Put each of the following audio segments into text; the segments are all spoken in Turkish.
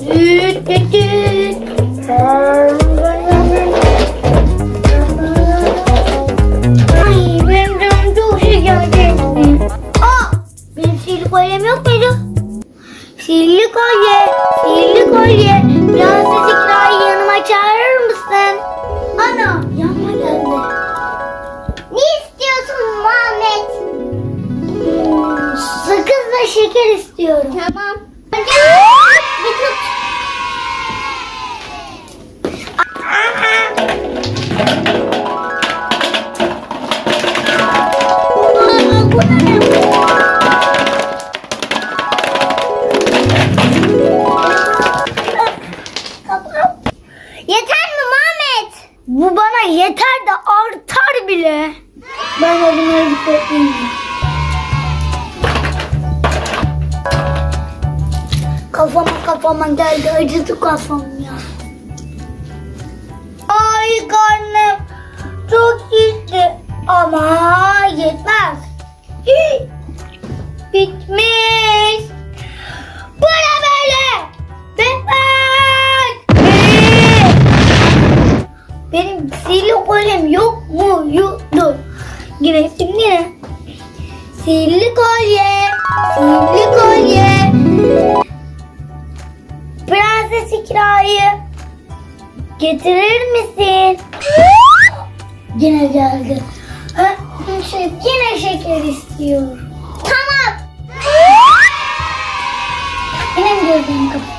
Düt düt düt. Ay benim canım çok şeker çekti. Aa benim sihirli kolyem yok muydu? Sihirli kolye, sihirli kolye. Prenses İkra'yı yanıma çağırır mısın? Ana yanıma geldi. Ne istiyorsun Muhammed? Hmm, sakız ve şeker istiyorum. Tamam. Bir Yeter de artar bile. Ben de bunları bir Kafama kafama geldi acıdı kafam ya. Ay karnım çok şişti ama yetmez. Bitmiş. Bu ne böyle? Bitmez. Benim sihirli kolyem yok mu? Yok. Dur. Yine yine. Sihirli getirir misin? Yine geldi. Ha, şey, yine şeker istiyor. Tamam. Yine mi gözlerimi kapatacağım?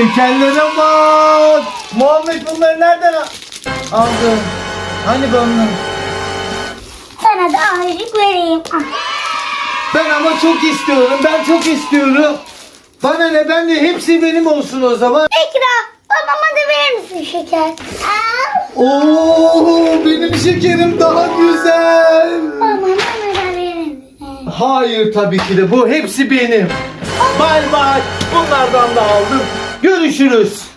Şekerlere bak. Muhammed bunları nereden al- aldın? Hani bunlar? Sana da ayıcık vereyim. Ah. Ben ama çok istiyorum. Ben çok istiyorum. Bana ne ben de hepsi benim olsun o zaman. Ekra, babama da verir misin şeker? Aa, Oo benim şekerim daha güzel. babama da verir misin? Hayır tabii ki de bu hepsi benim. Bay bay. Bunlardan da aldım. Görüşürüz.